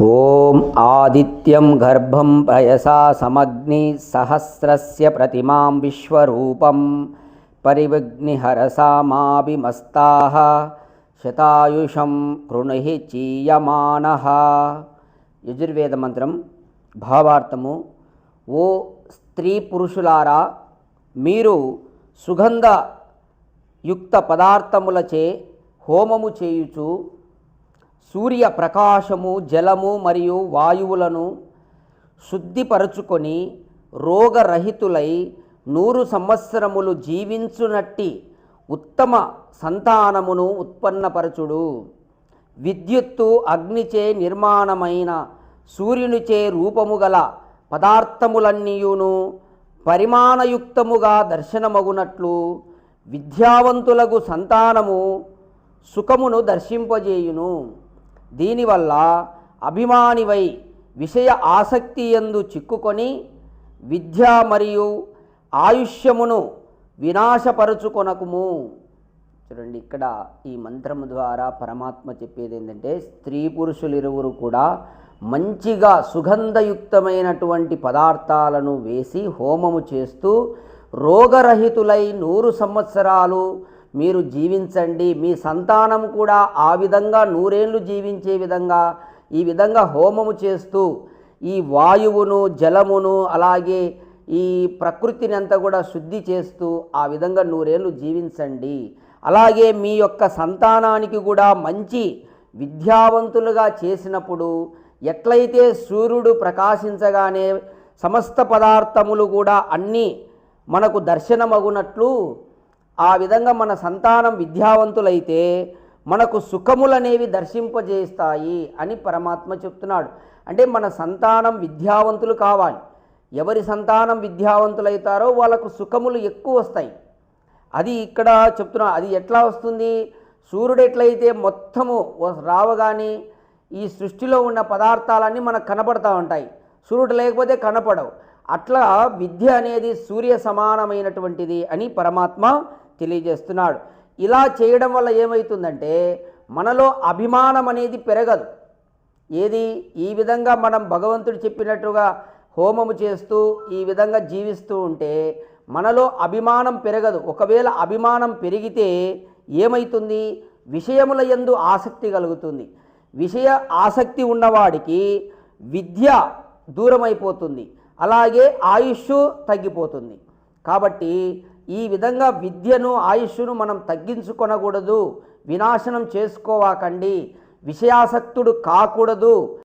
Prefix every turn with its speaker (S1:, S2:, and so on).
S1: ॐ आदित्यं गर्भं पयसा समग्नि सहस्रस्य प्रतिमां विश्वरूपं परिविघ्निहरसामाभिमस्ताः శతాయుషం కృణి చీయమాన యజుర్వేద మంత్రం భావార్థము ఓ స్త్రీ పురుషులారా మీరు సుగంధ యుక్త పదార్థములచే హోమము చేయుచు సూర్య ప్రకాశము జలము మరియు వాయువులను శుద్ధిపరచుకొని రోగరహితులై నూరు సంవత్సరములు జీవించునట్టి ఉత్తమ సంతానమును ఉత్పన్నపరచుడు. విద్యుత్తు అగ్నిచే నిర్మాణమైన సూర్యునిచే రూపము గల పదార్థములన్నీయును పరిమాణయుక్తముగా దర్శనమగునట్లు విద్యావంతులకు సంతానము సుఖమును దర్శింపజేయును. దీనివల్ల అభిమానివై విషయ ఆసక్తి ఎందు చిక్కుకొని విద్య మరియు ఆయుష్యమును వినాశపరుచుకొనకుము. చూడండి ఇక్కడ ఈ మంత్రము ద్వారా పరమాత్మ చెప్పేది ఏంటంటే స్త్రీ పురుషులిరువురు కూడా మంచిగా సుగంధయుక్తమైనటువంటి పదార్థాలను వేసి హోమము చేస్తూ రోగరహితులై నూరు సంవత్సరాలు మీరు జీవించండి. మీ సంతానం కూడా ఆ విధంగా నూరేళ్ళు జీవించే విధంగా ఈ విధంగా హోమము చేస్తూ ఈ వాయువును జలమును అలాగే ఈ ప్రకృతిని అంతా కూడా శుద్ధి చేస్తూ ఆ విధంగా నూరేళ్ళు జీవించండి. అలాగే మీ యొక్క సంతానానికి కూడా మంచి విద్యావంతులుగా చేసినప్పుడు ఎట్లయితే సూర్యుడు ప్రకాశించగానే సమస్త పదార్థములు కూడా అన్నీ మనకు దర్శనమగునట్లు ఆ విధంగా మన సంతానం విద్యావంతులైతే మనకు సుఖములనేవి దర్శింపజేస్తాయి అని పరమాత్మ చెప్తున్నాడు. అంటే మన సంతానం విద్యావంతులు కావాలి. ఎవరి సంతానం విద్యావంతులైతారో వాళ్ళకు సుఖములు ఎక్కువ వస్తాయి. అది ఇక్కడ చెప్తున్నా అది ఎట్లా వస్తుంది? సూర్యుడు ఎట్లయితే మొత్తము రావగానే ఈ సృష్టిలో ఉన్న పదార్థాలన్నీ మనకు కనపడతా ఉంటాయి. సూర్యుడు లేకపోతే కనపడవు. అట్లా విద్య అనేది సూర్య సమానమైనటువంటిది అని పరమాత్మ తెలియజేస్తున్నాడు. ఇలా చేయడం వల్ల ఏమవుతుందంటే మనలో అభిమానం అనేది పెరగదు. ఏది? ఈ విధంగా మనం భగవంతుడు చెప్పినట్టుగా హోమము చేస్తూ ఈ విధంగా జీవిస్తూ ఉంటే మనలో అభిమానం పెరగదు. ఒకవేళ అభిమానం పెరిగితే ఏమవుతుంది విషయముల యందు ఆసక్తి కలుగుతుంది. విషయ ఆసక్తి ఉన్నవాడికి విద్య దూరమైపోతుంది. అలాగే ఆయుష్ తగ్గిపోతుంది. కాబట్టి ఈ విధంగా విద్యను ఆయుష్ను మనం తగ్గించుకొనకూడదు. వినాశనం చేసుకోవాకండి. విషయాసక్తుడు కాకూడదు.